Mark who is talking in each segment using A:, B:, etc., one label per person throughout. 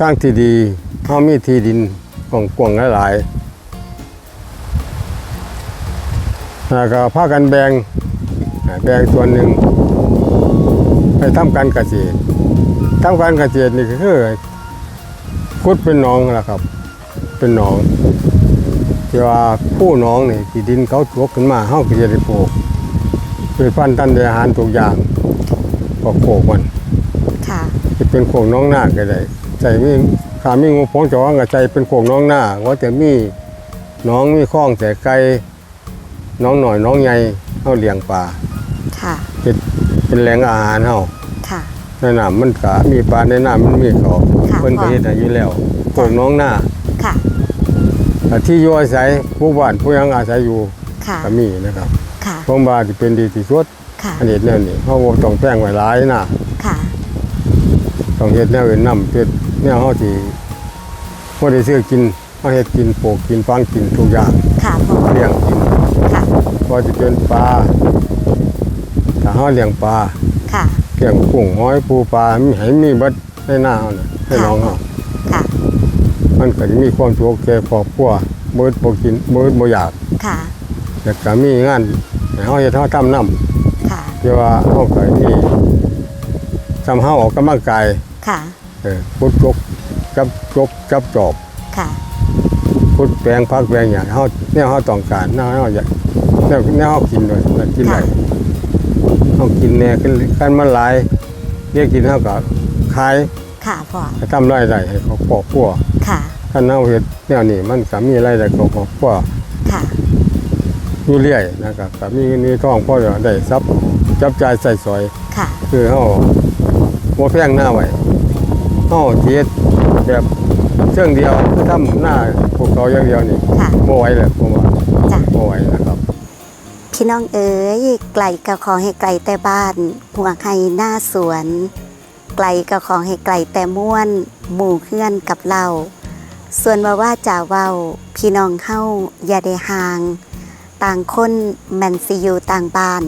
A: ทางที่ดีเฮามีที่ดินกว้างๆหลายๆแล้วก็พากันแบ่งอ่าแบ่งส่วนหนึ่งไปทำการเกษตรทำการเกษตรนี่ก็คือขุดเป็นหนองแหละครับ เป็นหนองที่ว่าผู้หนองนี่ที่ดินเขาตกขึ้นมาเฮาก็จะได้ปลูกพืชพันธุ์ตันเดอาหารทุกอย่างก็โขกมัน
B: ค่ะ
A: จะเป็นโขกน้องหน้าก็ได้ ใจมีขามีงูพงจะว่างกับใจเป็นโขกน้องหน้าว่าจะมีน้องมีคล้องแต่ไกลน้องหน่อยน้องใหญ่เฮาเลี้ยงปลา
B: ค่ะ
A: เป็นเป็นแหล่งอาหารเฮา
B: ค่ะ
A: ในน้ำมันก็มีปลาในน้ำมันมีเขา
B: ค่ะ
A: เพิ่นก็เฮ็ดให้อยู่แล้วโขกน้องหน้า
B: ค่ะ
A: แต่ที่อยู่อาศัยผู้บ้านผู้ยังอาศัยอยู่
B: ค่ะ
A: ก็มีนะครับ
B: ค่ะ
A: ผมว่าที่เป็นดีที่สุด
B: ค่ะ
A: อันนี้แนวนี้เฮาบ่ต้องแป้งไว้หลายนะ
B: ค่ะ
A: ต้องเฮ็ดแนวอื่นนำเฮ็ด แนวเฮาที่บ่ได้ซื้อกินเฮาเฮ็ดกินปลูกกินฟังกินทุกอย่าง
B: ค่ะพ่อ
A: เลี้ยงกิน
B: ค่ะ
A: บ่จะเป็นปลาถ้าเฮาเลี้ยงปลา
B: ค่ะ
A: เลี้ยงกุ้งหอยปูปลามีให้มีเบิดในหน้าเฮาน่ะให้น้องเฮา
B: ค่ะ
A: มันก็จะมีความสุขแก่ครอบครัวบ่อึดบ่กินบ่อึดบ่อยาก
B: ค่ะ
A: แล้วก็มีงานให้เฮาเฮ็ดเฮาทำนำ
B: ค่ะ
A: ที่ว่าเฮาก็มีทำเฮาออกกำลังกาย
B: ค่ะ
A: เออพุดจกจับจกจับจอบ
B: ค่ะ
A: พุดแปลงพักแปลงอย่างเฮาแนวเฮาต้องการแนวเฮาอยากแนวแนวเฮากินด้วยมันกินได้
B: ค่ะ
A: เฮากินแน่กันกันมันหลายเรียกกินเฮาก็ขาย
B: ค่ะพ่อ
A: ให้ทำรายได้ให้เขาครอบครัว
B: ค่ะ
A: ถ้าเฮาเฮ็ดแนวนี้มันก็มีรายได้เข้าครอบครัว
B: ค่ะ
A: อยู่เรื่อยนะครับก็มีเงินมีทองพอได้ทรัพย์จับจ่ายใส่สอย
B: ค่ะ
A: คือเฮาบ่แพงหน้าไว้ เฮาสิเฮ็ดแบบเชิงเดียวคือทำหน้าพวกเขาอย่างเดียวนี่
B: ค่ะ
A: บ่ไหวแล้วผมว่า
B: จ้ะ
A: บ่ไหวนะครับ
B: พี่น้องเอ๋ยไกลก็ขอให้ไกลแต่บ้านหัวใครหน้าสวน ไกลก็ขอให้ไกลแต่ม่วน หมู่เพื่อนกับเรา ส่วนว่าว่าจ่าเว้า พี่น้องเฮาอย่าได้ห่าง ต่างคนแมนซิอยู่ต่างบ้าน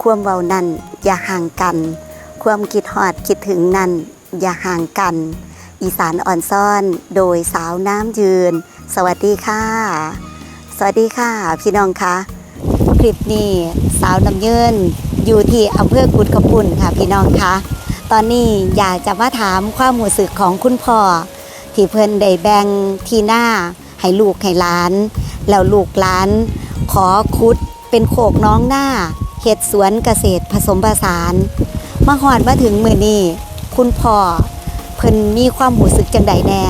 B: ความเว้านั่นอย่าห่างกัน ความคิดฮอดคิดถึงนั่น อย่าห่างกัน อีสานอ่อนซ่อนโดยสาวน้ำยืน สวัสดีค่ะ สวัสดีค่ะ พี่น้องคะคลิปนี้สาวน้ำยินอยู่ที่อำเภอกุดขปุ่นค่ะพี่น้องคะตอนนี้อยากจะมาถามความหมู่สึกของคุณพ่อที่เพิ่นได้แบ่งที่หน้าให้ลูกให้หลาน แล้วลูกหลาน ขอคุดเป็นโขกน้องหน้าเฮ็ดสวนเกษตรผสมผสานมาหอดมาถึงมือนี้ คุณพ่อเพิ่นมีความหมู่สึกจังใดแน่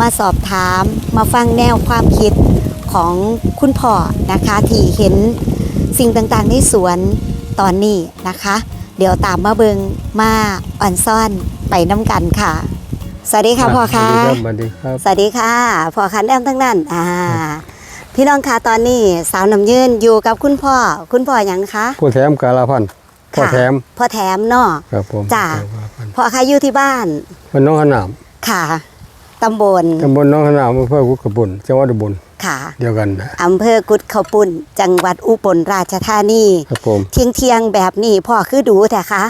B: มาสอบถามมาฟังแนวความคิดของคุณพ่อนะคะที่เห็นสิ่งต่างๆในสวนตอนนี้นะคะ เดี๋ยวตามมาเบิงมาอ่อนซ่อนไปน้ำกันค่ะ สวัสดีค่ะพ่อคะ
A: สวัสดีครับ
B: สวัสดีค่ะพ่อคันแอมทั้งนั้นอ่า พี่น้องคะตอนนี้สาวน้ำยืนอยู่กับคุณพ่อ คุณพ่ออย่างคะ
A: ผู้แถมกาลพันธ์ พ่อ
B: ค่ะ
A: แถม
B: พ่อแถมเนาะ
A: ครับผม
B: จ้ะ
A: พ่อแถมกาลพันธ์
B: พ่อคะอยู่ที่บ้าน
A: มันน้องขนาม
B: ค่ะตำบล
A: ตำบลน้องขนามอำเภอกุดกระบุนจังหวัดอุบล
B: ค่ะ
A: เดียวกันนะ
B: อำเภอกุดเขาปุ่น จังหวัดอุบลราชธานี
A: ครับผม
B: เที่ยงเที่ยงๆแบบนี้พ่อคือดูแต่คะ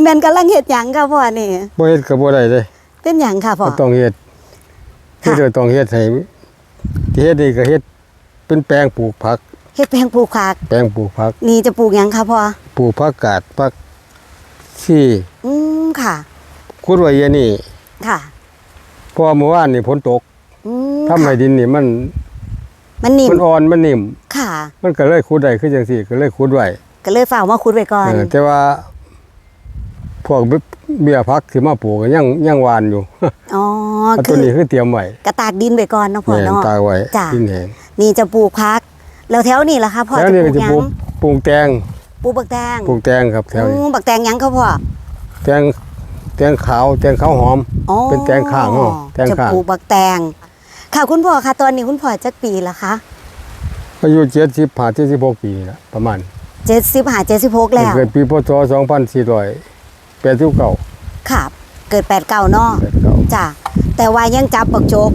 B: แม่นกำลังเฮ็ดหยังค่ะพ่อนี่
A: บ่เฮ็ดก็บ่ได้เด้
B: เป็นหยังค่ะพ่อ
A: ก็ต้องเฮ็ด
B: ค่ะ
A: ที่ต้องเฮ็ดให้ที่เฮ็ดนี่ก็เฮ็ดเป็นแปลงปลูกผัก
B: เฮ็ดแปลงปลูกผัก
A: แปลงปลูกผัก
B: นี่จะปลูกหยังคะพ่อ
A: ปลูกผักกาดผักที่
B: อืมค่ะ
A: คุดไว้อยางนี่
B: ค่ะ
A: เพราะว่าเมื่อวานนี่ฝนตก
B: อืม
A: ทำให้
B: ค่ะ
A: ดินนี่มัน
B: มันนิ่ม
A: มันอ่อนมันนิ่ม
B: ค่ะ
A: มันก็เลยขุดได้คือจังซี่ก็เลยขุดไว้
B: ก็เลยฝากมาคุดไว้ก่อน
A: เออแต่ว่าพวกเบี้ยพักที่มาปลูกก็ยังยังหวานอยู่
B: อ๋อ
A: เอา
B: คื
A: ตัว
B: อ
A: นี้คือเตรียมไว้
B: กระตากดินไว้ก่อนเนาะพ่อ
A: แม่น
B: เนาะ
A: ตากไว้
B: จ้ะ
A: ดินแห้ง
B: นี่จะปลูกผัก แล้วแถวนี้ล่ะคะพ่อ
A: แล้ว
B: จะ
A: นี่
B: ป
A: ก็
B: ลูก
A: จะ
B: หยั
A: ปลู
B: ง
A: กปลูกแตง
B: ปลูกบักแตง
A: ปลูกแตงครับแถวนี้
B: อืมบักแตงหยังคะพ่อ
A: แตงแตงขาวแตงขาวหอม
B: อ๋อ
A: เป็นแตงข้างเนาะแตง
B: จะ
A: ข้าง
B: ปลูกบักแตง ค่ะคุณพ่อคะตอนนี้คุณพ่อจักปีละคะ
A: อายุ70ผ่าน76ปีนี่ละประมาณ
B: เจ็ดสิบห้าเจ็ดสิบหกแล้ว
A: เกิดปีพศ2489
B: ค่ะเกิดแปดเก้าเนาะ
A: 89
B: จ้ะแต่ว่ายังจับบักโจก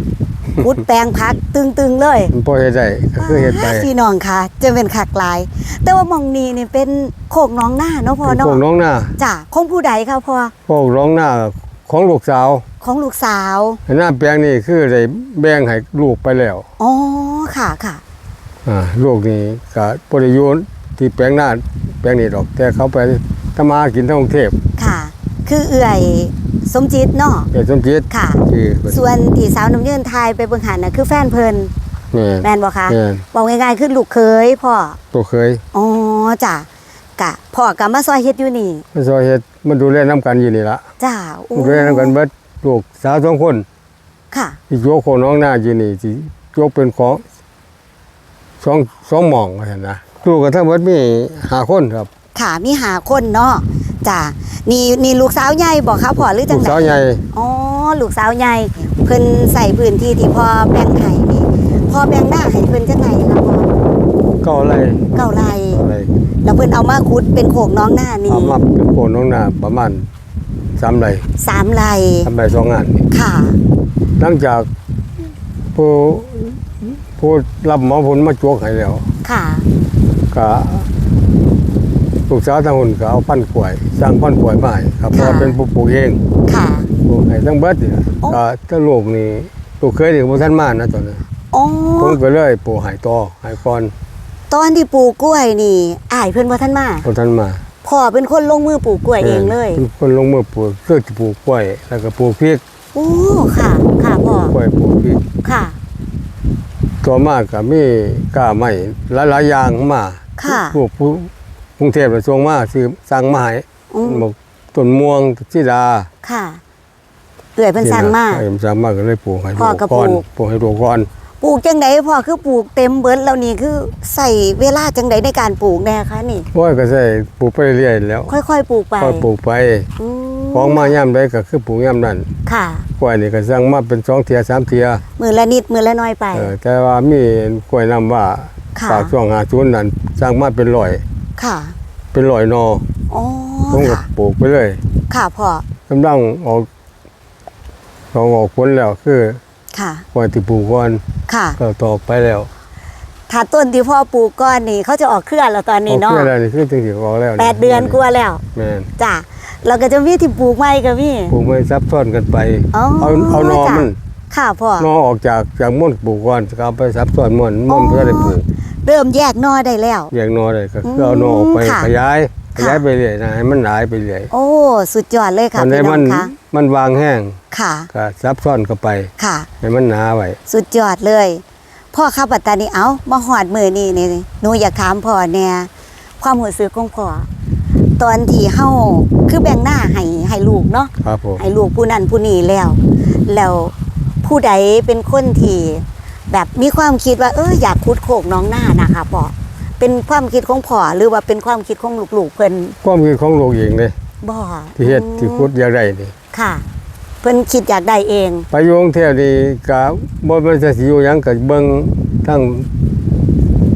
B: พุดแปลงพักตึงๆเลย
A: มันพอเฮ็ดได้ก็คือเฮ็ดไป
B: พี่น้องค่ะ จะเป็นขักหลาย แต่ว่ามองนี้นี่เป็นโคกน้องหน้าเนาะพ่อ
A: เป็น
B: เนาะ
A: พวกน้องหน้า
B: จ้ะคงผู้ใดค่ะพ่อ
A: พวกน้องหน้าของลูกสาว
B: ของลูกสาว
A: หน้าแปลงนี่คือได้แบ่งให้ลูกไปแล้ว
B: อ๋อค่ะค่ะ
A: อ่าลูกนี่ก็บ่ได้อยู่ที่แปลงหน้าแปลงนี้ดอก แต่เขาไปทำมาหากินที่กรุงเทพ
B: ค่ะ คือเอื่อย สมจิตเนาะ
A: เอกสมจิต
B: ค่ะ
A: คือเพิ่น
B: ส่วนที่สาวน้ำยืนทายไปเบิ่งหันน่ะคือแฟนเพิ่น
A: แม่น
B: แม่นบ่คะ
A: แม่น
B: บอกง่ายๆคือลูกเคยพ่อ
A: ตัวเคย
B: อ๋อจ้ะกะพ่อก็มาซอยเฮ็ดอยู่นี่
A: มันซอยเฮ็ดมันดูแลน้ำกันอยู่นี่ละ
B: จ้าโอ้
A: ดูแลน้ำกันเบิดลูกสาวสองคน
B: ค่ะ
A: ที่โยกของน้องหน้าอยู่นี่ที่โยกเป็นของสองสองหม่องว่าซั่นนะลูกก็ทั้งหมดมีห้าคนครับ
B: ค่ะมีหาคนเนาะ จ้ะนี่นี่ลูกสาวใหญ่บอกคะพ่อหรือจั
A: ลู
B: ง
A: ก
B: ได
A: สาวใหญ่
B: อ๋อลูกสาวใหญ่เพิ่นใส่พื้นที่ที่พ่อแบ่งให้นี่พ่อแบ่งหน้าให้เพิ่นจังไงคะพ่อ
A: ก็อะไร
B: เก้าไร่
A: อะไร
B: แล้วเพิ่นเอามาขุดเป็นโขกน้องหน้านี่
A: เอามาเป็นโคนน้องหน้าประมาณสามไร่
B: สามไร่
A: ทำไร่สองงานนี่
B: ค่ะ
A: หลังจากผู้ผู้รับหมอผลมาจวกให้แล้ว
B: ค่ะ
A: ก็ ลูกสาวทางคนก็เอาพันธุ์กล้วย สร้างพันธุ์กล้วยมาให้ครับเพราะว่าเป็นผู้ปลูกเอง
B: ค่ะ
A: ปลูกให้ทั้งเบิดนี่ล่ะ
B: โอ้
A: ก็ถ้าลูกนี่ลูกเคยนี่บ่ทันมานะตอนนั้น
B: อ๋อ
A: ผมก็เลยปลูกให้ต่อให้ก่อน
B: ตอนที่ปลูกกล้วยนี่อ้ายเพิ่นบ่ทันมา
A: บ่ทันมา
B: พ่อเป็นคนลงมือปลูกกล้วยเองเลย
A: เป็นคนลงมือปลูกเพื่อจะปลูกกล้วยแล้วก็ปลูกพริก
B: โอ้ค่ะ ค่ะพ่อก
A: ล้วยปลูกพริก
B: ค่ะ
A: ตัวมากก็มีกล้าไม้หลายๆอย่างมา
B: ค่ะ
A: พวกผู้ กรุงเทพฯส่งมาซื้อสั่งมาให้
B: อืม
A: บอกต้นม่วงสีดา
B: ค่ะ เอื่อยเพิ่นสั่งมา
A: เออสั่งมาก็เลยปลูกให้
B: พ่อ
A: ดู
B: ก็
A: ก่อน
B: ปลูก
A: ปลูกให้ดูก่อน
B: ปลูกจังไดพ่อคือปลูกเต็มเบิดแล้วนี่คือใส่เวลาจังไดในการปลูกแน่คะนี่
A: โอ้ยก็ใช่ปลูกไปเรื่อยๆแล้ว
B: ค่อยๆปลูกไป
A: ค่อยปลูกไป
B: อืม
A: ของมาย่ำได้ก็คือปลูกย่ำนั่น
B: ค่ะ
A: กล้วยนี่ก็สั่งมาเป็นสองเทียสามเทีย
B: มือละนิดมือละน้อยไป
A: เออแต่ว่ามีกล้วยน้ำว่า
B: ค่ะ
A: ปากช่วงหาชุนนั่นสั่งมาเป็นร้อย
B: ค่ะ
A: เป็นร้อยนอ
B: อ๋อ
A: ผมก็
B: ค่ะ
A: ปลูกไปเลย
B: ค่ะพ่อกำ
A: ลังออกลองออกผลแล้วคือ
B: ค่ะ
A: กล้วยที่ปลูกก่อน
B: ค่ะ
A: ก็ตอกไปแล้ว
B: ถ้าต้นที่พ่อปลูกก้อนนี่เขาจะออกเครือแล้วตอนนี้เนาะ
A: ออกแล้วนี่คือถึงสิออกแล้ว
B: แปดเดือนกว่าแล้ว
A: แม่น
B: จ้ะเราก็จะมีที่ปลูกใหม่ก็มี
A: ปลูกไม่ซับซ้อนกันไป
B: อ๋อ
A: เอาเอานอ
B: จ้ะ
A: มัน
B: ค่ะพ่อน
A: อออกจากจากม่วนปลูกก่อนก็เอาไปซับซ้อนม่วนม่วนเพื่อได้ปลูก
B: เริ่มแยกหนอได้แล้ว
A: แยกนอได้ก็คือเอานอออกไป
B: ค่ะ
A: ขยายข
B: ค่ะ
A: ยายไปเรื่อยนะให้มันหลายไปเรื่อย
B: โอ้ สุดยอดเลยค่ะ
A: ตอนนี้
B: พี่น้
A: มั
B: อนงคะ
A: มันวางแห้ง
B: ค่ะ
A: ก็ซับซ้อนเข้าไป
B: ค่ะ
A: ให้มันหนาไว้
B: สุดยอดเลย พ่อข้าปัตตานีเอามาหอดมือนี่นี่หนูอยากถามพ่อเนี่ยความหัวซื้อของพ่อตอนที่เฮาคือแบ่งหน้าให้ให้ลูกเนาะ
A: ครับผม
B: ให้ลูกผู้นั้นผู้นี้แล้ว แล้วผู้ใดเป็นคนที่ แบบมีความคิดว่า เอออยากคุดโขกน้องหน้านะคะพ่อเป็นความคิดของพ่อหรือว่าเป็นความคิดของลูกๆเพิ่น
A: ความคิดของลูกเองเลย
B: บ่
A: ที่เฮ็ดที่คุดอยากได้นี่
B: ค่ะ เพิ่นคิดอยากได้เอง
A: ไปอยู่กรุงเทพนี่ก็บ่มันจะสิอยู่หยังก็เบิ่งทั้ง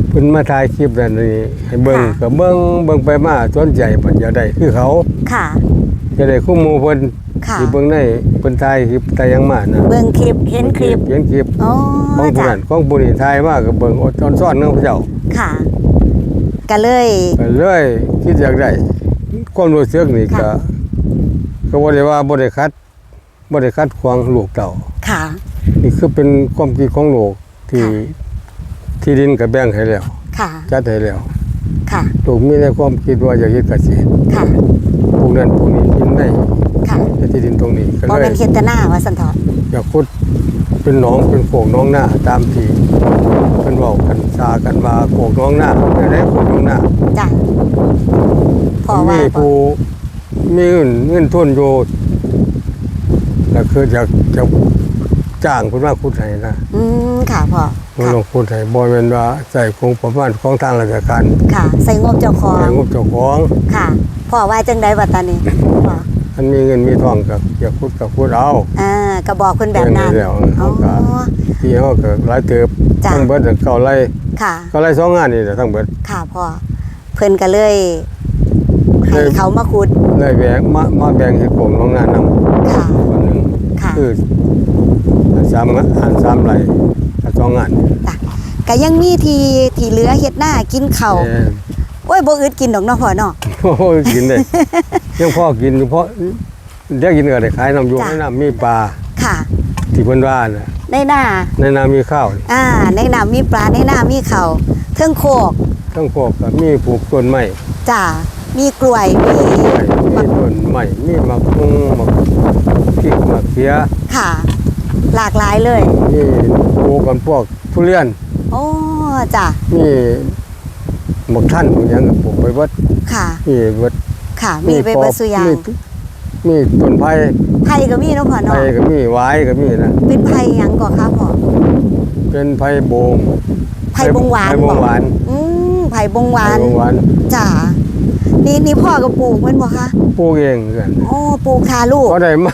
A: เพิ่นมาถ่ายคลิปนั่นนี่ให้เบิ่ง
B: ค่ะ
A: ก็เบิ่งเบิ่งไปมาสนใจเพิ่นอยากได้คือเขา
B: ค่ะ
A: จะได้คู่หมู่เพิ่น
B: ค่ะ
A: ที่เบิ่งในเพิ่นถ่ายคลิปถ่ายหยังมานะ
B: เบิ่งคลิปเห็นคลิป
A: เห็นคลิป
B: อ๋อ
A: ของผู้
B: จ้ะ
A: นั้นของผู้นี้ถ่ายมาก็เบิ่งอดตอนซ่อนของพระเจ้า
B: ค่ะก็เลย
A: ก็เลยคิดอยากได้ความรู้สึกนี่ก็
B: ค่ะ
A: ก็บ่ได้ว่าบ่ได้คัดบ่ได้คัดขวางลูกเต่า
B: ค่ะ
A: นี่คือเป็นความคิดของลูกที่
B: ค่ะ
A: ที่ดินก็แบ่งให้แล้ว
B: ค่ะ
A: จัดให้แล้ว
B: ค่ะ
A: ลูกมีในความคิดว่าอยากเฮ็ดเกษตร
B: ค่ะ
A: ปลูกนั่นปลูกนี่กิน ได้
B: ค่ะ
A: ในที่ดินตรงนี้ก็
B: บ่
A: เล
B: เป็
A: ย
B: นเฮ็ดแต่หน้าว่าซั่นเถาะ
A: อยากขุดเป็นหนองเป็นโขงหน้องหน้าตามที่เพิ่นเว้ากันซากันว่าโขงหน้องหน้าได้โขงหน้องหน้า
B: จ้ะพอว่า
A: มี
B: บ่
A: ผู้มีเงินเงินทุนอยู่แล้วคืออยากจะจ้างเพิ่นมาขุดให้นะ
B: อืมค่ะพ่อ
A: มัน
B: ค่ะ
A: ลงขุดให้บ่แม่นว่าใส่คงประมาณของทางราชการ
B: ค่ะ ใส่งบเจ้าของ
A: ให้งบเจ้าของ
B: ค่ะพ่อว่าจังได๋ว่าตอนนี้พ่ อ
A: อันมีเงินมีทองก็อยากขุดก็ขุดเอา
B: อ่าก็บอกเพิ่นแบบนั้น
A: เออนี่แล้ว
B: อ๋อ
A: เขาก็ที่เฮาก็หลายเติบ
B: จ้ะ
A: ทั้งเบิดเก่าไร่
B: ค่ะ
A: เก่าไร่สองงานนี่แหละทั้งเบิด
B: ค่ะพ่อเพิ่นก็เลยให้
A: เลย
B: เขามาขุด
A: เลยแบ่งมามาแบ่งให้กลุ่มโรงงานนำ
B: ค่ะ
A: คนหนึง
B: ค่ะ
A: คือสามงานสามไร่กับสองงาน
B: จ้ะก็ยังมีที่ที่เหลือเฮ็ดหน้ากินข้าว
A: เออ
B: โอ้ ยบ่อึดกินดอกเนาะพ่อเนาะ
A: โอ้ยกินได้ยังพ่อกินอยู่เพราะเดี๋ยวกินก็ได้ขายน้ำอยู่
B: จ้ะ
A: ในน้ำมีปลา
B: ค่ะ
A: ที่เพิ่นว่าน่ะ
B: ในหน้า
A: ในน้ำมีข้าว
B: อ่า ในน้ำมีปลาในน้ำมีเขาวเครื่องโคก
A: ทั้งพวกก็มีปลูกต้นไม้
B: จ้ามีกล้วยมี
A: มีต้นไม้มีมะม่วงมะพริกมะเขือ
B: ค่ะ หลากหลายเลย
A: มีปลูกกันพวกทุเรียน
B: โอ้จ้า
A: มี หมกท่านอหย่างก็ปลูกไปเบิด
B: ค่ะ
A: มีเบิด
B: ค่ะ มีไป
A: ป
B: เบ
A: อ
B: ดสุอยาง
A: มีมีต้นไผ่
B: ไผ่ก็มีเนาะพ่อ
A: ไผ่
B: เนาะ
A: ก็มีหวายก็มีนะ
B: เป็นไผ่หยังก่อครับพ่อ
A: เป็นไผ่โบง
B: ไผ่บงหวาน
A: ไผ่บงหวาน
B: อืมไผ่บงหวา
A: ไผ่
B: น
A: บงหวาน
B: จ้านี่นี่พ่อก็ปลูกแมันบ่คะ
A: ปลูกเองกัน
B: โอ้ปลูกคาลูก
A: ก็ได้มา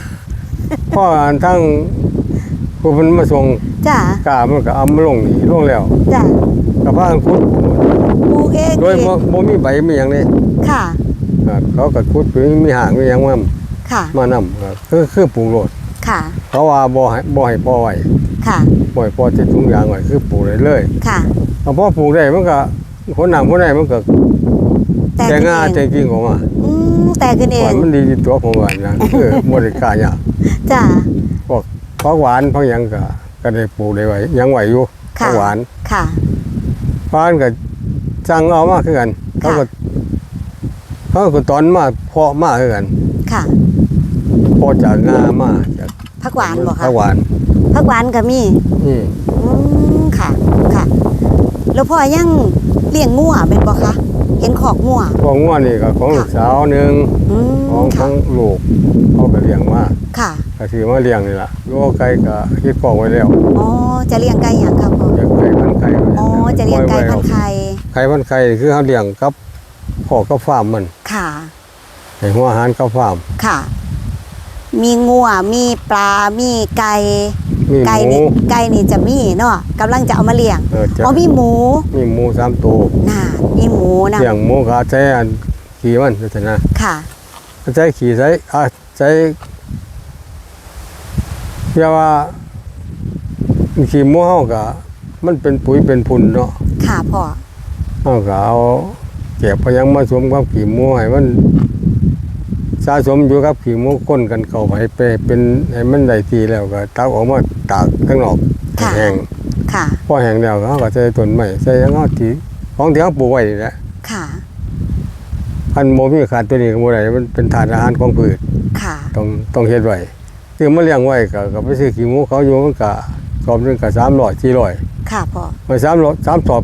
A: พ่ออ่านทั้งผู้เพิ่นมาส่ง
B: จ้ากา
A: มันก็เอามาลงนี่ลงแล้ว
B: จ้า
A: ก็พากันขุด
B: ปลูกเอง
A: โดย
B: เอง
A: บ่บ่มีใบมีหยังเลย
B: ค่ะ
A: อ่าเขาก็ขุดไปมีหางมีหยังมา
B: ค่ะ
A: มานำครับคือคือปลูกโลด
B: ค่ะ
A: เขาว่าบ่ให้บ่ให้ปล่อไว้
B: ค่ะ
A: บ่ให้ปล่อยที่ถุงยางไว้คือปลูกได้เลย
B: ค่ะ
A: ถ้าพอปลูกได้มันก็คนน้ำคนใดมันก็
B: แต่
A: แต่
B: ขึ้น
A: งา
B: เอง
A: แต่กิ่งออกมา
B: อืมแต่ขึ้นเอ
A: ว่างมันดีที่ตัวผมว่านะคือบ่ได้กล้ายาก
B: จ้า
A: พวกผักหวานผักหยังก็ก็ได้ปลูกได้ไว้ยังไหวอยู่ผั
B: ค่ะ
A: กหวาน
B: ค่ะ
A: บ้านก็ จังเอามาคือกันเขาก็เขาก็ตอนมาเพาะมาคือกัน
B: ค่ะ
A: เพาะจากงามาจาก
B: ผักหวานบ่คะ
A: ผักหวาน
B: ผักหวานก็มี
A: นี่
B: อืมค่ะ ค่ะ แล้วพ่อยังเลี้ยงงัวเป็นบ่คะเห็นขอกงัว
A: พวกง้วนี่ก็ของลูกสาวหนึ่ง
B: อืม
A: ของ
B: ค่ะ
A: ทั้งลูกเขาก็เลี้ยงมา
B: ค่ะ
A: ก็ถือมาเลี้ยงนี่ล่ะโยไก่ก็คิดกองไว้แล้ว
B: อ๋อจะเลี้ยงไก่หยังครับพ่อ
A: อยากไก่พันไก่
B: อ๋อจะเลี้ยงไก่พันธุ์ไข่
A: ไก่พันไก่คือเขาเลี้ยงกับพ่อกับฟาร์มมัน
B: ค่ะ
A: ให้หัวอาหารกับฟาร์ม
B: ค่ะ มีงัวมีปลา มีไก่
A: มีห
B: ไก่
A: มู
B: นี่ไก่นี่จะมีเนาะกำลังจะเอามาเลี้ยง
A: เออจะ
B: อ๋อมีหมู
A: มีหมูสามตัว
B: น่ามีหมูนะ
A: เลี้ยงหมูก็ใช้อันขี่มันจังนะ
B: ค่ะ
A: ใช้ขี่ใช้อ่าใช้เรียกว่าขี่หมูเฮาก็มันเป็นปุ๋ยเป็นพุ่นเนาะ
B: ค่ะพ่อ
A: เฮาก็เอาเก็บพยังมาสวมกับขี่หมูให้มันสะสมอยู่กับขี่หมูก้นกันเข้าไปไปเป็นให้มันได้ทีแล้วก็ตักออกมาตากข้างนอกให้แห้ง
B: ค่ะ
A: พอแห้งแล้วก็เฮาก็ใส่ต้นไม้ใส่หยังเฮาที่ของที่เฮาปลูกไว้นี่แหละ
B: ค่ะ
A: อันโมมีขาดตัวนี้ก็บ่ได้มันเป็นถาดอาหารของพืช
B: ค่ะ
A: ต้องต้องเฮ็ดไว้คือมาเลี้ยงไว้ก็ก็ไปซื้อขี้หมูเขาอยู่มันก็กอบหนึงก็300 400
B: ค่ะพ่อ
A: มัน300 3สอบ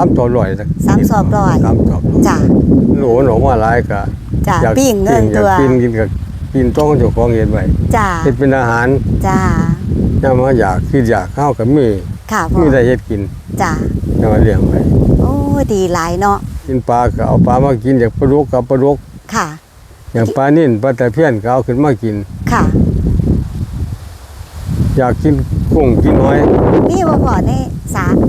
A: 3สอบร้อยสัก
B: สามสอบร้อย
A: สามสอบ
B: จ้ะ
A: โหลมันออกมาหลายก็
B: จ้ะ
A: อยาก
B: ปิ้งเงิน
A: อยา
B: ตั
A: ก
B: ว
A: กินกินก็กินต้องเจ้าของเฮ็ดไว้
B: จ้า
A: เฮ็ดเป็นอาหาร
B: จ้ายา
A: มมาอยากคิดอยากเฮาก็มี
B: ค่ะพ่อ
A: มีได้เฮ็ดกิน
B: จ้ายา
A: มมาเลี้ยงไว้
B: โอ้ดีหลายเนาะ
A: กินปลาก็เอาปลามากินอยากปลาดุกก็ปลาดุก
B: ค่ะ
A: อย่างปลานิ่นปลาตะเพียนก็เอาขึ้นมากิน
B: ค่ะ
A: อยากกินกุ้งกินหอย
B: มีบ่พ่อในสามี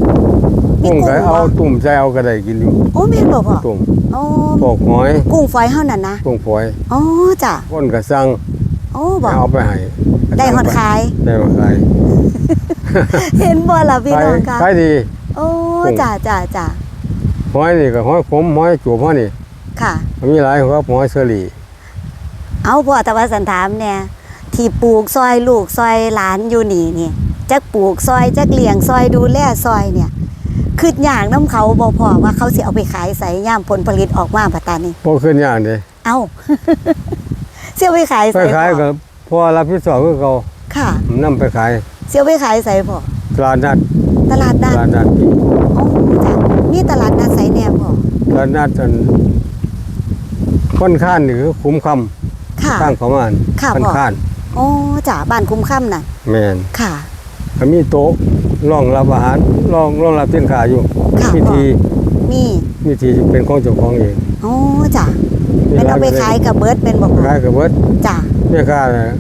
A: กุ้ง
B: กุ้ง
A: ก็
B: บ่
A: เอาตุ่มใส่เอาก็ได้กินอยู่
B: โอ้แม่นบ่พ่อ
A: ตุ่ม
B: โอ้
A: พวกหอย
B: กุ้งฝอยเฮานั่นนะ
A: กุ้งฝอย
B: โอ้จ้ะ
A: ก้นกระสัง
B: โอ้บ่
A: เอาไปให้
B: ได้ฮอดขาย
A: ได้มาขาย
B: เห็นบ่ล่ะพี่
A: ขาย
B: น้องคะ
A: ขายดี
B: โอ้จ้ะจ้ะจ้ะ
A: หอยนี่ก็หอยขมหอยจูบหอยนี่
B: ค่ะ
A: มีหลายครับหอยเชอรี่
B: เอาพ่อแต่ว่าสันถามเนี่ยที่ปลูกซอยลูกซอยหลานอยู่นี่นี่จักปลูกซอยจักเลี้ยงซอยดูแลซอยเนี่ย คืออย่างน้ำเขาบ่พอว่าเขาสิเอาไปขายใส่ย่ามผลผลิตออกมาปัตตานี่
A: บ่ขึ้นอย่างเด้
B: เอาเสียไปขาย
A: ไป
B: ใส่
A: ขาย
B: พ่
A: ก็
B: อ
A: พอรับผิดชอบคือเขา
B: ค่ะ
A: นำไปขาย
B: เสียไปขายใส่พ่อ
A: ตลาดนัด
B: ตลาด
A: ต
B: นัด
A: ลาดนัดนี่
B: โอ้จ้ะมีตลาดนัดใส่แนวพ่อ
A: ตลาดนัดอันค่อนข้างนี่คือคุ้มคำ
B: ค่ะ
A: ข้างเขามาอัน
B: ค่ะ
A: ค่อน
B: พ่อ
A: ข้าง
B: โอ้จ้ะบ้านคุ้มค่ำน่ะ
A: แม่น
B: ค่ะ
A: ก็มีโต๊ะ รองรับอาหารรองรองรับสินค้าอยู่
B: ค่ะ
A: มี
B: พ่อ
A: ที
B: มี
A: มีทีเป็นของเจ้าของเอง
B: โอ้จ้ะเป็นเอาไปขายกับเบิร์ดเป็นบอก
A: ขายกับเบิด
B: จ้ะ
A: แม่ค้าน่ะ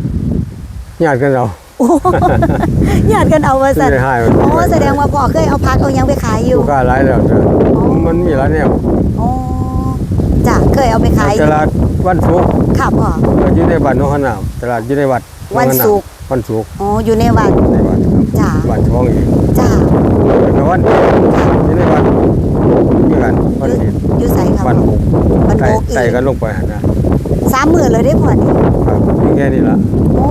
A: ญาติกันเรา
B: โอ้ญาติกันเอาว่าสัน
A: ไม่ได้ให้
B: โอ้แสดงว่าพ่อเคยเอาพักเอาหยังไปขายอยู่
A: ลูกค้าหลายแล้วจ้ะ
B: อ๋อ
A: มันมีหลายแนว
B: โอ้จ้ะเคยเอาไปขายอ
A: ต
B: ยู่
A: ลาดวันศุกร์
B: ค่ะพ่อ
A: ก็อยู่ในบ้านน้องขนามตลาดอยู่ในวัด
B: วันศุกร์
A: วันศุกร์
B: อ๋ออยู่ในวัด
A: ในวัดครั บ
B: จ้ะ
A: บ้านช่องเอง
B: จ้ะ
A: แล้วก็วันอยู่ในวัดมีกันวัน
B: อยู่
A: ศีล
B: อยู่ใส่ครับ
A: วัน
B: พ่อ
A: หก
B: วัน
A: ไก่
B: โบกอี
A: ไก่
B: ก
A: กันลงไปหั่นนะ
B: สาามหมื่นเลยได้พอนี่
A: ครับมีแค่นี้ละ
B: โอ้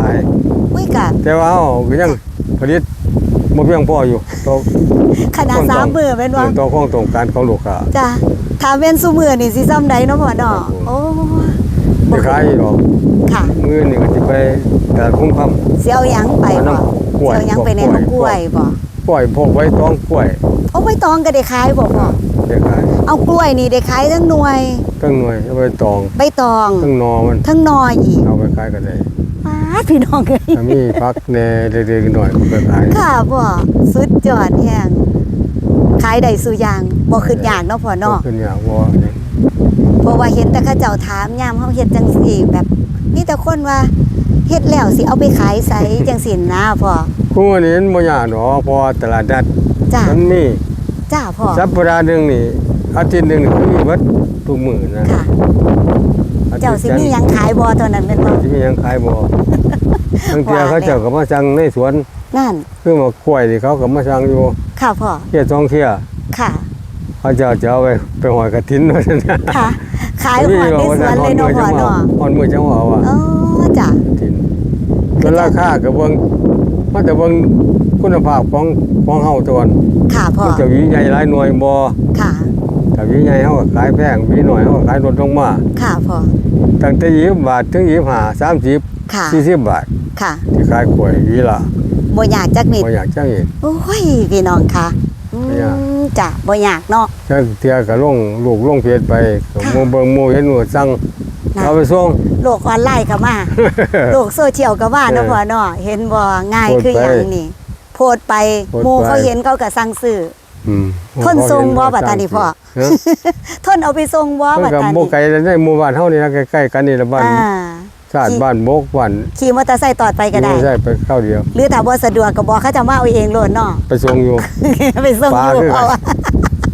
A: ขาย
B: อุ้ยกะ
A: แต่ว่าเฮาก็ยังผลิตบ่เพียงพออยู่ต่อ
B: ขนาดสามหมื่นเป็นว่า
A: ต่อของต้องการของลูกค้า
B: จ้ะถ้าเป็นซุมือนี่สิซ้ำใดเนาะพ่อเนาะโอ้
A: สิขายอยู่ดอก
B: ค่ะ
A: มื้อนี่ก็สิไปตลาดคุ้มคำ
B: เสียวหยังไปบ่
A: ก ล้วย
B: เสียวหยังไปในนกกล้วยบ่
A: กล้วยพวกไว้ต้องกล้วย
B: โอ้ใบตองก็ได้ขายบ่พ่อ
A: เด็กขาย
B: เอากล้วยนี่ได้ขายทั้งหน่วย
A: ตั้งหน่วยเอาไว้ตอง
B: ใบตอง
A: ตั้งหนอมัน
B: ทั้งหนออีก
A: เอาไปขายก็ได้
B: ป๊าดพี่น้องเอ้ย
A: ถ้ามีพักแหน่เล็กๆหน่อยก็ไปขาย
B: ค่ะพ่อสุดยอดแฮงขายได้สู่อย่างบ่ขึ้นยากเนาะพ่อเนาะ
A: ขึ้นอย่างว่าเนี่ย
B: เพราะว่าเห็นแต่เขาเจ้าถามยามเฮาเฮ็ดจังซี่แบบมีแต่คนว่า เฮ็ดแล้วสิเอาไปขายไสจังซี่นะพ่อ
A: คู่นี้มันบ่ยากดอกเพอตลาดนัด
B: จ้า
A: มันมี
B: จ้าพ่อ
A: สัปดาห์หนึงนี่อาทิตย์หนึงนี่คือมีเบิดทุกมื้อนะ
B: ค่ะ
A: อทิตย์
B: เจ้าสิมีหยังขายบ่ตอนนั้นแม่นบ่
A: สิมีหยังขายบ่บางเที
B: ว่าแล้ว
A: เขาเจ้าก็มาสั่งในสวน
B: นั่น
A: คือมากล้วยนี่เขาก็มาสั่งอยู่
B: ค่ะพ่อ
A: เที่ยสองเที่ย
B: ค่ะ
A: เขาเจ้าจะเอาไปไปหอยกระถินว่าซั่นนะ
B: ค่ะ ขายหอดในสวนเลยเนาะพ่อเนาะ
A: หอนมือจังหวะว่า
B: อ๋อจ้ะ
A: ถิน ส่วนราคาก็เบิ่งมันจะเบิ่งคุณภาพของของเฮาตะวัน
B: ค่ะพ่อ
A: มันจะหวีใหญ่หลายหน่วยบ่
B: ค่ะ
A: ถ้าหวีใหญ่เฮาก็ขายแพงหวีน้อยเฮาก็ขายลดลงมา
B: ค่ะพ่อ
A: ตั้งแต่20บาทถึง25 30
B: ค่ะ
A: 40บาท
B: ค่ะ
A: ที่ขายกล้วยหวีละ
B: บ่อยากจักนิด
A: บ่อยากจังอีก
B: โอ้ยพี่น้องค่ะอื
A: บ่อยาก
B: มจ้ะบ่อยากเนาะ
A: จังเที่ยก็ลงลูกลงเพจไปก็
B: ค่ะ
A: หมู่เบิ่งหมู่เห็นหมู่สั่ง
B: นะ
A: เอาไปส่ง
B: โลกออนไลน์ก็มาโลกโซเชียลก็มาเนาะ
A: เออ
B: พ่อเนาะเห็นบ่ง่าย
A: โพสต์
B: คือหยัง
A: ไป
B: นี่โพสต์ไป
A: โพสต์
B: หมู่
A: ไป
B: เขาเห็นเขาก็สั่งซื้อ
A: อืม
B: ทนทรงบ่บัดตานี้พ่อ
A: เอ้อ
B: ทนเอาไปส่งบ่
A: มัน
B: บัด
A: ก็
B: ตา
A: บ่
B: นี้
A: ไกลในหมู่บ้านเฮานี่นะใกล้ๆกันนี่ละบ้าน
B: อ่า
A: ชาติบ้านบกบ้าน
B: ขี่มอเตอร์ไซค์ตอดไปก็ได้
A: ไม่ใช่ไปเข้าเดียว
B: หรือถ้าบ่สะดวกก็บอกเขาจะมาเอาเองโลดเนาะ
A: ไปส่งอยู่
B: ไปส่ง
A: ปลา
B: อยู่
A: คือกัน
B: เอา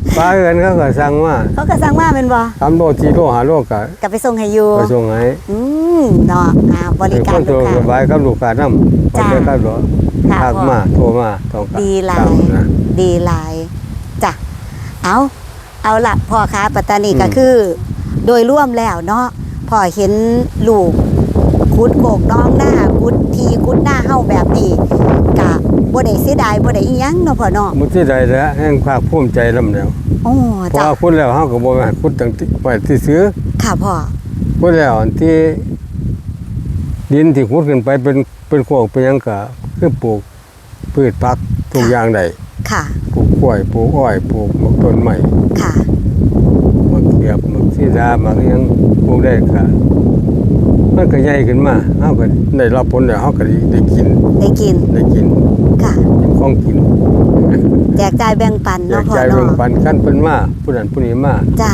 B: อะ
A: ป้าเอินเขาก็สั่งมา
B: เขาก็สั่งมาแม่นบ่
A: ทำโลทีโลหาโลก็
B: ก็ไปส่งให้อยู่
A: ไปส่งให้
B: อืมเนาะอ่าบริ
A: เป็น
B: กา
A: ค
B: ร
A: น
B: ลู
A: ตัว
B: กค้า
A: สบายกับลูกค้านำ
B: จ้า
A: ไปครับรถ
B: ค่ะ
A: ทัก
B: พ่อ
A: มาโทรมาต้องการ
B: ดีหลา
A: สั่
B: ย
A: งนะ
B: ดีหลายจ้ะเอาเอาละพ่อค้าปัตตานี
A: อืม
B: ก็คือ โดยร่วมแล้วเนาะพ่อเห็นลูกคุดโกกน้องหน้าคุดทีคุดหน้าเฮาแบบนี้กะ บ่ได้เสียดายบ่ได้อีหยังเนาะพ่อเนาะ
A: มุที่ใดแล้วแห่งภาคภูมิใจลำแล้ว
B: โอ้
A: เพราะ
B: จ้ะ
A: ว่าพูดแล้วเฮาก็บ่ให้พูดตั้งที่ไว้ที่ซื้อ
B: ค่ะพ่อ
A: พูดแล้วอันที่ ดินที่ขุดขึ้นไปเป็นเป็นโคกเป็นหยังก็คือปลูกพืชผักทุกอย่างได้
B: ค่ะ
A: ปลูกกล้วยปลูกอ้อยปลูกต้นไม้
B: ค่ะ
A: มักเขียบมักซีดามักอิหยังปลูกได้ค่ะ มันก็ใหญ่ขึ้นมาเฮาก็ได้รับผลแล้วเฮาก็ได้ได้กิน
B: ได้กิน
A: ได้กิน
B: ค่ะ
A: เป็นของกิน
B: แจกจ่ายแบ่งปัน
A: อยา
B: เนาะ
A: ก
B: พ่อ
A: ใจเบิ่ง
B: เนาะ
A: ปันกันเพิ่นมาผู้นั้นผู้นี้มา
B: จ้า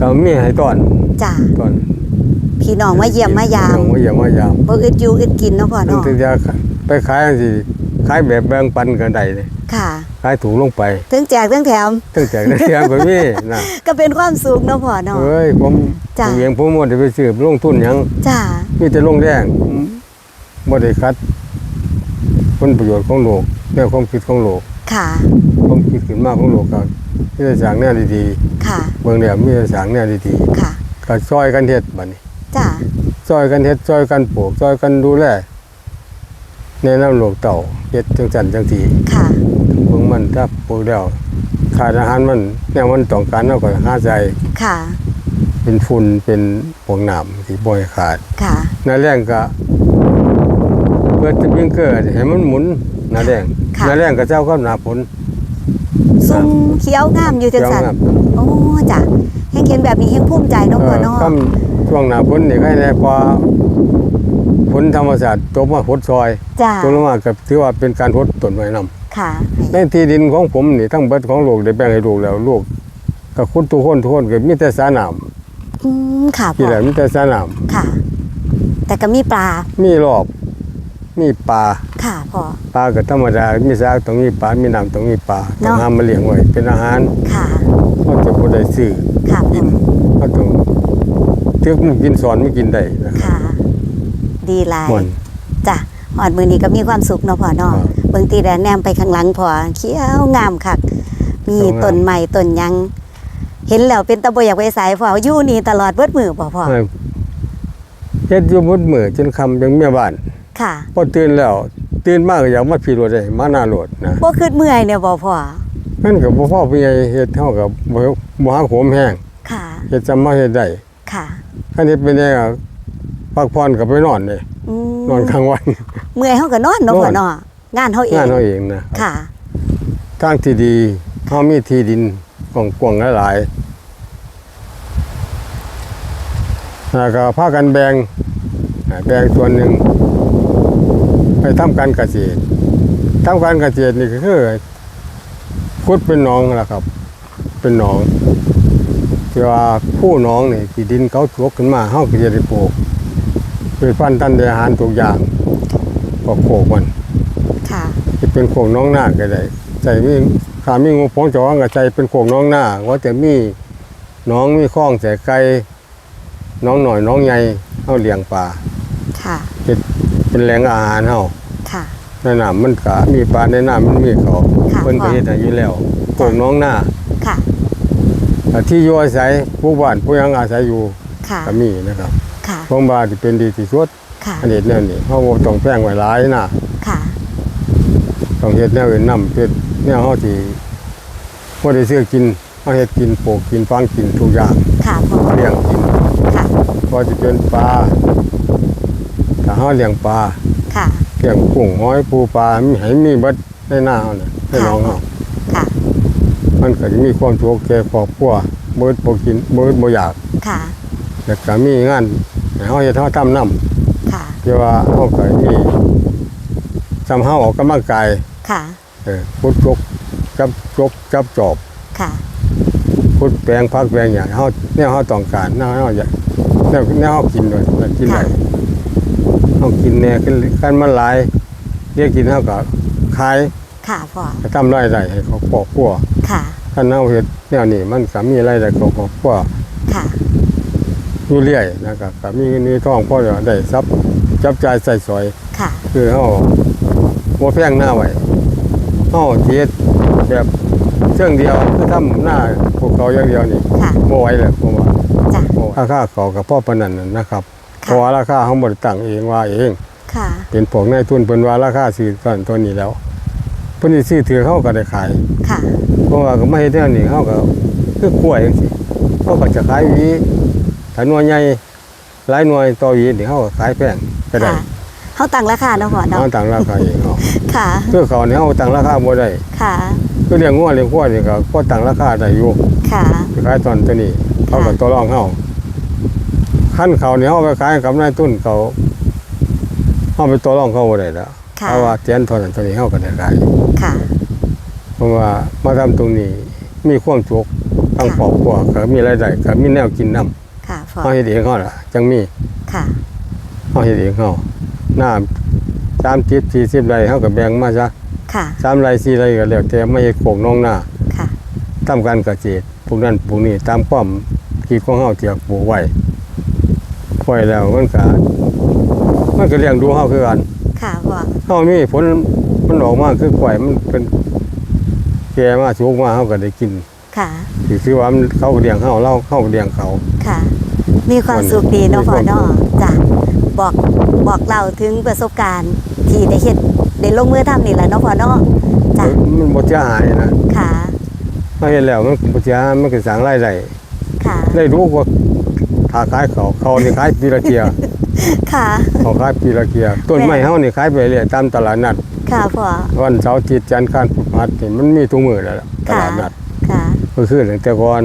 A: ก็มีให้ตอน
B: จ้า
A: ตอน
B: พี่น้องมาเยี่ยมมายาม
A: น้องมาเยี่ยมมายาม
B: บ่อึดอยู่อึดกินเนาะพ่อ
A: ถึง
B: เนาะ
A: ถึงจะไปขายจังซี่ขายแบบแบ่งปันกันได้เลย
B: ค่ะ
A: ขายถูกลงไป
B: ถึงแจกถึงแถม
A: ตั้งแต่ในเสียงก็มีนะ
B: ก็เป็นความสุขเนาะพ่อเนาะ
A: เอ้ยผม
B: จ้ะ
A: ผมเองผมบ่ได้ไปซื้อลงทุนหยัง
B: จ้า
A: มีแต่ลงแดงบ่ได้คัดผลประโยชน์ของโลกแนวความคิดของโลก
B: ค่ะ
A: ความคิดขึ้นมาของโลกก็มีแต่สร้างแนวดี
B: ค่ะ
A: ๆเบิ่งแล้วมีแต่สร้างแนวดี
B: ค่ะ
A: ๆก็ซอยกันเฮ็ดบัดนี้
B: จ้า
A: ซอยกันเฮ็ดซอยกันปลูกซอยกันดูแลแนะนำโลกเต่าเฮ็ดจังซั่นจังซี่
B: ค่ะ
A: เบิ่งมันถ้าปลูกแล้วขาดอาหารมันแนวมันต้องการเราก็หาใจ
B: ค่ะ
A: เป็นฝุ่นเป็นพวกน้ำที่บ่ให้ขาด
B: ค่ะ
A: หน้าแรงก็เปิดสปริงเกอร์ให้มันหมุนหน้าแรง
B: ค่ะ
A: หน้าแรงก็เจ้าก็หน้าฝน
B: ซุ้มเขียวงามอยู่จังซั่น
A: เจ้า
B: โอ้จ้ะเฮงเห็นแบบนี้เฮงภูมิใจเนาะ
A: เอ
B: พ่อ
A: อ
B: เนาะ
A: คำช่วงหน้าฝนนี่ก็ได้พอฝนธรรมชาติตกมาฝนซอย
B: จ้า
A: ตกลงมาก็ถือว่าเป็นการทดต้นไม้นำ
B: ค่ะ
A: ในที่ดินของผมนี่ทั้งเบิดของลูกได้แบ่งให้ลูกแล้วลูกก็คุดทุกคนทุกคนก็มีแต่สาน้
B: อืมค่ะำ
A: ที่
B: พ่อ
A: แหละมีแต่สาน้
B: ค่ะ แต่ก็มีปลาำ
A: มีรอบ มีปลา
B: ค่ะพ่อ
A: ปลาก็ธรรมดามีสาต้องมีปลามีน้ำต้องมีปลา
B: เนาะ
A: ต้องหามาเลี้ยงไว้เป็นอาหาร
B: ค่ะ
A: เขาจะบ่ได้ซื้อ
B: ค่ะพ่
A: กิ
B: อน
A: เขาต้องเทือกมันกินสอนไม่กินได้นะครับ
B: ค่ะ ดีหลาย
A: ม่วน
B: จ้ะ หอดมือนี้ก็มีความสุขเนาะพ่อเนาะ
A: ครับ
B: เบิ่งตีแดนแนมไปข้างหลังพ่อเขียวงามคัก มี
A: เขียวงาม
B: ต้นใหม่ต้นหยัง เห็นแล้วเป็นตะบอยากไปสายพ่ออยู่นี่ตลอดเบิดมือบ่พ่อ
A: ให้เฮ็ดอยู่หมดมื้อจนค่ำจังเมียบ้าน
B: ค่ะ
A: พอตื่นแล้ว ตื่นมาก็อยากมาพี่รถได้มาหน้ารถนะ
B: บ่คืดเมื่อยเนี่ยบ่พ่อ
A: มันก็บ่พอผู้ใหญ่เฮ็ดเฮาก็บ่บ่หาโขมแห้ง
B: ค่ะ
A: เฮ็ดจำมาเฮ็ดได้
B: ค่ะ
A: คันเฮ็ดเป็นได้ก็พักผ่อนก็ไปนอนเลย
B: อืม
A: นอนกลางวัน
B: เมื่อยเฮาก็นอนเนาะ
A: นอน
B: พ่อเนาะงานเฮาเอง
A: งานเฮาเองนะ
B: ค่ะ
A: ทางที่ดีเฮามีที่ดินกว้างๆหลายๆแล้วก็พากันแบ่งอ่าแบ่งส่วนหนึ่งไปทำการเกษตรทำการเกษตรนี่ก็คือขุดเป็นหนองล่ะครับ เป็นหนองที่ว่าผู้หนองนี่ที่ดินเขาถวกขึ้นมาเฮาก็จะได้ปลูก เป็นพันธุ์ตันอาหารทุกอย่างก็โขกมัน
B: ค่ะ
A: จะเป็นโขงน้องหน้าก็ได้ใจมีขามีงูพงจองกับใจเป็นโขงน้องหน้าว่าจะมีน้องมีข้องแต่ไก่น้องหน่อยน้องใหญ่เอาเลี้ยงปลา
B: ค่ะ
A: เป็นเป็นแหล่งอาหารเฮา
B: ค่ะ
A: ในน้ำมันก็มีปลาในน้ำมันมีเขา
B: ค่ะ
A: เพิ่นก็เฮ็ดให้อยู่แล้วโขงน้องหน้า
B: ค่ะ
A: แต่ที่อยู่อาศัยผู้บ้านผู้ยังอาศัยอยู่
B: ค่ะ
A: ก็มีนะครับ
B: ค่ะ
A: ของบ้านที่เป็นดีที่สุด
B: ค่ะ
A: อันนี้แนวนี้เฮาบ่ต้องแพงไว้หลายนะ
B: ค่ะ
A: ต้องเฮ็ดแนวอื่นนำเฮ็ดแนวเฮาที่บ่ได้ซื้อกินเฮาเฮ็ดกินปลูกกินฟังกินทุกอย่าง
B: ค่ะพ่อ
A: เลี้ยงกิน
B: ค่ะ
A: ก็จะเป็นปลาถ้าเฮาเลี้ยงปลา
B: ค่ะ
A: เลี้ยงกุ้งหอยปูปลามีให้มีเบิดในหน้าเฮาน่ะในหนองเฮา
B: ค่ะ
A: มันก็จะมีความสุขแก่ครอบครัวบ่อึดบ่กินบ่อึดบ่อยาก
B: ค่ะ
A: แล้วก็มีงานให้ เฮาเฮ็ดเฮาทำนำ
B: ค่ะ
A: ที่ว่าเฮาก็มีทำเฮาออกกำลังกาย
B: ค่ะ
A: เออพุดจกจับจกจับจอบ
B: ค่ะ
A: พุดแปลงพักแปลงอย่างเฮาแนวเฮาต้องการแนวเฮาอยากแนวแนวเฮากินด้วยแล้วกินได้
B: ค่ะ
A: เฮากินแน่กันกันมันหลายเรียกกินเฮาก็ขาย
B: ค่ะพ่อ
A: ก็ทำรายได้ให้เขาครอบครัว
B: ค่ะ
A: คันเฮาเฮ็ดแนวนี้มันก็มีรายได้เข้าครอบครัว
B: ค่ะ
A: อยู่เรื่อยนะครับก็มีเงินมีทองพอจะได้ทรัพย์จับจ่ายใส่สอย
B: ค่ะ
A: คือเฮาบ่แพงหน้าไว้เฮาสิเฮ็ดแบบเชิงเดียวคือทำหน้าพวกเขาอย่างเดียวนี่
B: ค่ะ
A: บ่ไหวแล้วผมว่า
B: จ้ะ
A: ราคาเขากับพ่อปานนันน่ะนะครับเพ
B: ค่ะ
A: ราะว่าราคาเขาบริตั้งเองว่าเอง
B: ค่ะ
A: เป็นพวกนายทุนเพิ่นว่าราคาซื้อตอนตัวนี้แล้วเพิ่นสิซื้อถือเขาก็ได้ขาย
B: ค่ะ
A: เพราะว่าก็ไม่เฮ็ดแนวนี้เขาก็คือกล้วยจังซี่เขาก็จะขายหวี ถ้าหน่วยใหญ่หลายหน่วยต่อหวีนี่เขาก็ขายแพงก็ได้
B: ค่ะเขาตั้งราคาเนาะพ่อเนาะ
A: เขาตั้งราคาเองเขา
B: ค่ะ
A: คือเขาเนี่ยเขาตั้งราคาบ่ได้
B: ค่ะ
A: คือเลี้ยงงัวเลี้ยงควายนี่ก็ก็ตั้งราคาได้อยู่
B: ค่ะ
A: ไปขายตอนตัวนี้เขาก็
B: ค่ะ
A: ตัวรองเขาขั้นเขาเนี่ยเขาไปขายกับนายทุนเขาเขาไปตัวรองเขาบ่ได้แล้ว
B: ค่ะ
A: เพราะว่าเจนเทอนนตัวนี้เขาก็ได้ขาย
B: ค่ะ
A: เพราะว่ามาทำตรงนี้มีความสุขทั้ง
B: ค่ะ
A: ครอบครัวก็มีรายได้ก็มีแนวกินนํ
B: ค่ะพ่อ
A: เขาเฮ็ดเองเขาล่ะจังมี
B: ค่ะ
A: เขาเฮ็ดเองเขาน้ำสามสิบสี่สิบไร่เขาก็แบ่งมาซะ
B: ค่ะ
A: สามไร่สี่ไร่ก็แล้วแต่ไม่เฮ็ดโขงน้องหน้า
B: ค่ะ
A: ทำการเกษตรปลูกนั่นปลูกนี่ตามความคิดของเฮาที่อยากปลูกไว้ปล่อยแล้วมันก็มันก็เลี้ยงดูเฮาคือกัน
B: ค่ะพ่อ
A: เฮามีผลมันออกมาคือกล้วยมันเป็นแก่มาสูงมาเฮาก็ได้กิน
B: ค่ะ
A: สิคือว่ามันเขาก็เลี้ยงเฮาเราเฮาก็เลี้ยงเขา
B: ค่ะ มีความสุขดีเนาะ
A: มี
B: พ่
A: ค
B: อ
A: วาม
B: เนาะจ้ะบอกบอกเล่าถึงประสบการณ์ที่ได้เฮ็ดได้ลงมือทำนี่แหละเนาะพ่อเนาะจ้ะ
A: มันบ่เสียหายนะ
B: ค่ะ
A: เฮาเฮ็ดแล้วมันก็บ่เสียหายมันก็สร้างรายได้
B: ค่ะ
A: ได้รู้ว่าถ้าขายเขาเขานี่ขายปีละเทีย
B: ค่ะ
A: เขาขายปีละเทียต้นไม้เฮานี่ขายไปเรื่อยตามตลาดนัด
B: ค่ะพ่อ
A: วันเสาร์อาทิตย์จันทร์อังคารพุธพฤหัสนี่มันมีทุกมื้อแล้วล่ะต
B: ค่ะ
A: ลาดนัด
B: ค่ะ
A: ก็คือตั้งแต่ก่อน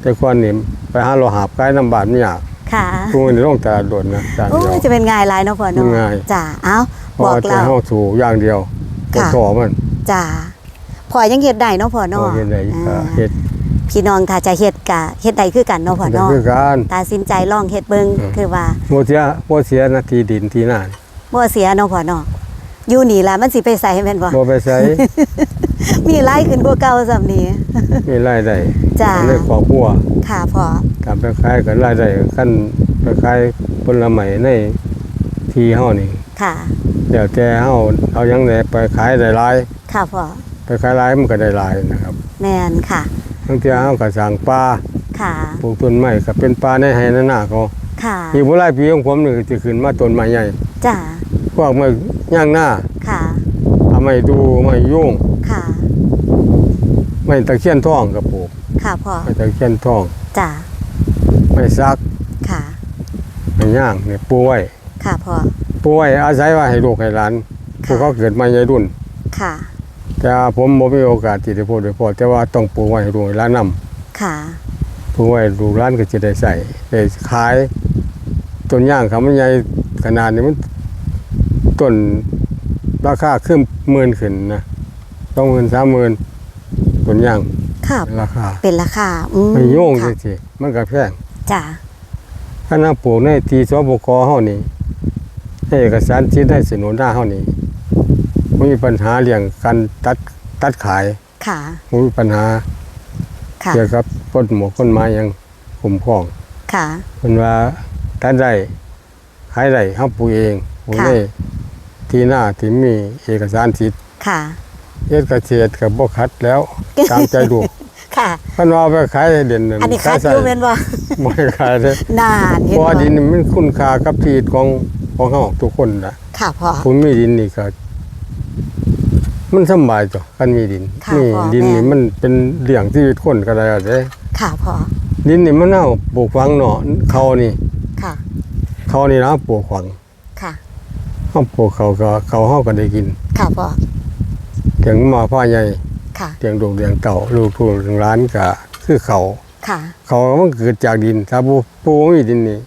A: แต่ก่อนนี่ไปหาโลหะขายน้ำบาดไม่ยาก
B: ค่ะ
A: ทุกมื้อนี้ลงตลาดโดดนะจาน
B: โอ้
A: เดียวย
B: จะเป็นง่ายหลายเนาะพ่อเนาะ
A: ง่าย
B: จ้ะเอ้า
A: เพ
B: บ
A: ราะ
B: อก
A: ว่าแต่
B: เล่า
A: เฮาสู่อย่างเดียวบ่
B: ค่ะ
A: ต่อมัน
B: จ้ะพ่อยังเฮ็ดได้เนาะพ่อ
A: พอ
B: เนาะ
A: เฮ็ดได้ก็
B: อ่า
A: เฮ็ด
B: พี่น้องถ้าจะเฮ็ดก็เฮ็ดได้คือกันเนาะพ่อ
A: ก็
B: เนาะ
A: คือการ
B: ตัดสินใจลองเฮ็ดเบิ่ง
A: อืม
B: คือว่า
A: บ่เสียบ่เสียนาทีดินที่หน้านี่
B: บ่เสียเนาะพ่อเนาะ อยู่นี่ล่ะมันสิไปใส่แม่นบ่
A: บ่ไปใช้
B: มีหลายขึ้นกว่าเก่าซำนี้
A: มีรายได้
B: จ้ะ
A: ในครอบครัว
B: ค่ะพ่อ
A: การไปขายก็รายได้ขั้นไปขายผลไม้ในที่เฮานี่
B: ค่ะ
A: เดี๋ยวแต่เฮาเอาหยังไดไปขายได้หลาย
B: ค่ะพ่อ
A: ไปขายหลายมันก็ได้หลายนะครับ
B: แม่นค่ะ
A: บางทีเฮาก็สร้างป่า
B: ค่ะ
A: ปลูกต้นไม้ก็เป็นป่าในไร่ในนาเขา
B: ค่ะ
A: อีกบ่หลายปีของผมนี่ก็จะขึ้นมาต้นไม้ใหญ่
B: จ้า
A: พวกไม้ ย่างหน้า
B: ค่ะ
A: เอาไม้ดูไม้ยุ่ง
B: ค่ะ
A: ไม้ตะเคียนทองกับปลูก
B: ค่ะพ่อ
A: ไม้ตะเคียนทอง
B: จ้า
A: ไม้ซัก
B: ค่ะ
A: ไม้ย่างนี่ปลูกไว้
B: ค่ะพ่อ
A: ปลูกไว้อาศัยว่าให้ลูกให้หลานพวกเขาเกิดมาใหญ่รุ่น
B: ค่ะ
A: แต่ผมบ่มีโอกาสที่ได้พูดได้พอแต่ว่าต้องปลูกไว้ให้ลูกให้หลานนํ
B: ค่ะ
A: ปลูกไว้ลูกหลานก็จะได้ใส่ได้ขายต้นย่างเขามันใหญ่ขนาดนี้มัน ต้นราคาขึ้นหมื่นขึ้นนะสองหมื่นสามหมื่นต้นย่าง
B: ค่ะ
A: ราคา
B: เป็นราคาอืม
A: ไม่โยง
B: ค่ะ
A: สิมันก็แพง
B: จ้า
A: คณะปลูกในที่สบกเฮานี่ให้เอกสารที่ได้สนุนหน้าเฮานี่บ่มีปัญหาเรื่องการตัดตัดขาย
B: ค่ะ
A: บ่มีปัญหา
B: ค่ะ
A: เกี่ยวกับกฎหมายกฎหมายหยังคุ้มครอง
B: ค่ะ
A: เพิ่นว่าตัดได้ขายได้เฮาปลูกเอง ปลูก
B: ค่ะ
A: ในที่หน้าที่มีเอกสารสิทธิ์
B: ค่ะ
A: เฮ็ดเกษตรก็บ่ขัดแล้ว ตามใจลูก
B: ค่ะ
A: เพิ่นว่าเอาไปขายให้เด่นนั่น
B: อันนี้คัด
A: ขายใส่
B: อยู่เป็นบ่
A: บ่ให้ขายเด้อนา
B: นเห็
A: เพ
B: น
A: ราะว่า
B: บ่
A: ดินนี่มันคุณค่ากับชีวิตของของเฮาทุกคนน่ะ
B: ค่ะพ่อ
A: คุณมีดินนี่ก็มันสำบายจ้ะกันมีดิน
B: ค่ะ
A: นี่
B: พ่อ
A: ดินนี่
B: แม่
A: มันเป็นเลี้ยงชีวิตคนก็ได้อะเด้
B: ค่ะพ่อ
A: ดินนี่มันเอาปลูกฝังเนาะเขานี่
B: ค่ะ
A: เขานี่นะปลูกฝัง
B: ค่ะ
A: เฮาปลูกเขาก็เขาเฮาก็ได้กิน
B: ค่ะพ่อ
A: เลี้ยงหมาพ่อใหญ่
B: ค่ะ
A: เลี้ยงลูกเลี้ยงเต่าลูกทูกเลี้ยงหล้านก็คือเขา
B: ค่ะ
A: เขามันเกิดจากดินถ้าบ่ปลูกบ่มีดินนี่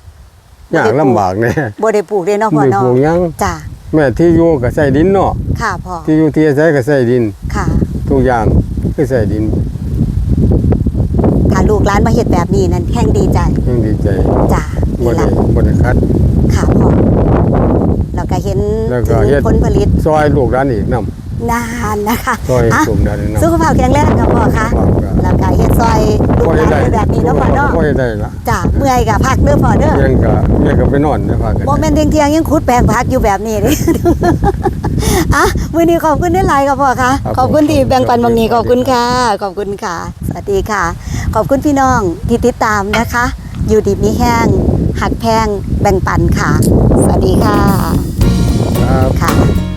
A: ยากลำบากแน่
B: บ่ได้ปลูกเด้เนาะพ่อ
A: ไม่
B: เนาะ
A: ปลูกหยัง
B: จ้า
A: แม่ที่อยู่ก็ใส่ดินเนาะ
B: ค่ะพ่อ
A: ที่อยู่ที่อาศัยก็ใส่ดิน
B: ค่ะ
A: ทุกอย่างคือใส่ดิน
B: ถ้าลูกหลานมาเฮ็ดแบบนี้นั่นแห่งดีใจ
A: ยังดีใจ
B: จ้า
A: บ่
B: นี่
A: ได้
B: ล่ะ
A: บ่ได้คัด
B: ค่ะพ่อแล้วก็ เห็น
A: แล้วก็
B: ถึง
A: เฮ็ด
B: ผลผลิต
A: ซอยลูกหลานอีกนํ
B: นานนะคะ
A: ซอย
B: อะ
A: กลุ่มนั้นนํ
B: สุขภาพแข็งแรงค่ะพ่อคะ
A: ก็
B: แล้วก็เฮ็ดซอยลูกหลานให้แบบนี้เนาะพ่อเนาะ
A: บ่ได้ละ
B: จ้าเมื่อยก็พักเด้อพ่อเด้อ
A: เพียงก็เพียงก็ไปนอนได้พักกัน
B: บ่แม่นเที่ยงๆยังขุดแปลงผักอยู่แบบนี้เด้อะมื้อนี้ขอบคุณหลายๆค่ะพ่อคะขอบคุณที่แบ่งปันบางนี้ขอบคุณค่ะขอบคุณค่ะ สวัสดีค่ะ ขอบคุณพี่น้องที่ติดตามนะคะ อยู่ดีมีแห้ง หักแพง แบ่งปันค่ะ สวัสดีค่ะ 看。